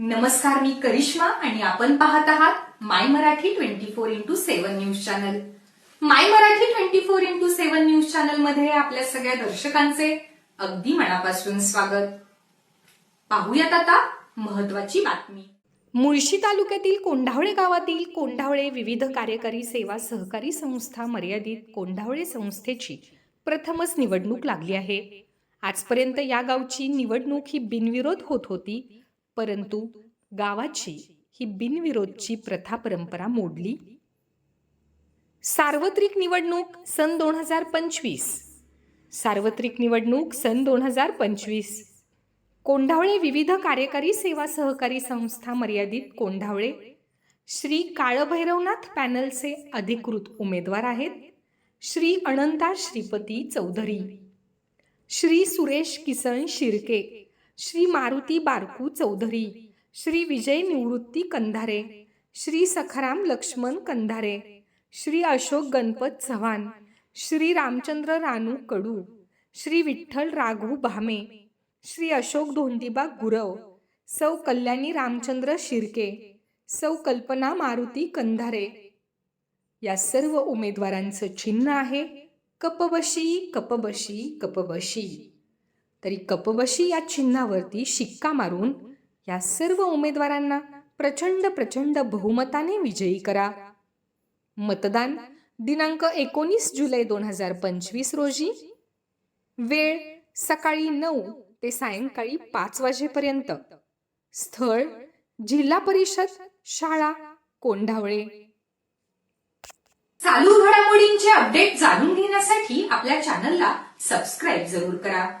नमस्कार मी करिश्मा आणि आपण पाहत आहात my Marathi twenty four into seven news channel. My Marathi twenty four into seven news चॅनलमध्ये आपल्या सगळ्या दर्शकांचे अगदी मनापासून स्वागत. पाहूयात आता महत्वाची बातमी. मुळशी तालुक्यातील कोंढावळे गावातील कोंढावळे विविध कार्यकारी सेवा सहकारी संस्था मर्यादित कोंढावळे संस्थेची प्रथमच निवडणूक लागली आहे. आजपर्यंत या गावची निवडणूक ही बिनविरोध होत होती. परंतु गावाची ही बिनविरोधची प्रथा परंपरा मोडली. सार्वत्रिक निवडणूक सन दोन हजार पंचवीस. सार्वत्रिक निवडणूक सन दोन हजार पंचवीस. कोंढावळे विविध कार्यकारी सेवा सहकारी संस्था मर्यादित कोंढावळे. श्री काळभैरवनाथ पॅनलचे अधिकृत उमेदवार आहेत. श्री अनंता श्रीपती चौधरी. श्री सुरेश किसन शिर्के. श्री मारुती बारकू चौधरी श्री विजय निवृत्ती कंधारे श्री सखाराम लक्ष्मण कंधारे श्री अशोक गणपत चव्हाण श्री रामचंद्र रानू कडू श्री विठ्ठल राघू भामे श्री अशोक धोंडीबा गुरव सौ कल्याणी रामचंद्र शिर्के सौ कल्पना मारुती कंधारे. या सर्व उमेदवारांचं चिन्ह आहे कपबशी कपबशी कपबशी तरी कपबशी या चिन्हावरती शिक्का मारून या सर्व उमेदवारांना प्रचंड प्रचंड बहुमताने विजयी करा. मतदान दिनांक एकोणीस जुलै दोन हजार पंचवीस रोजी. वेळ सकाळी नऊ ते सायंकाळी पाच वाजेपर्यंत. स्थळ जिल्हा परिषद शाळा कोंढावळे. चालू घडामोडींचे अपडेट जाणून घेण्यासाठी आपल्या चॅनलला सबस्क्राईब जरूर करा.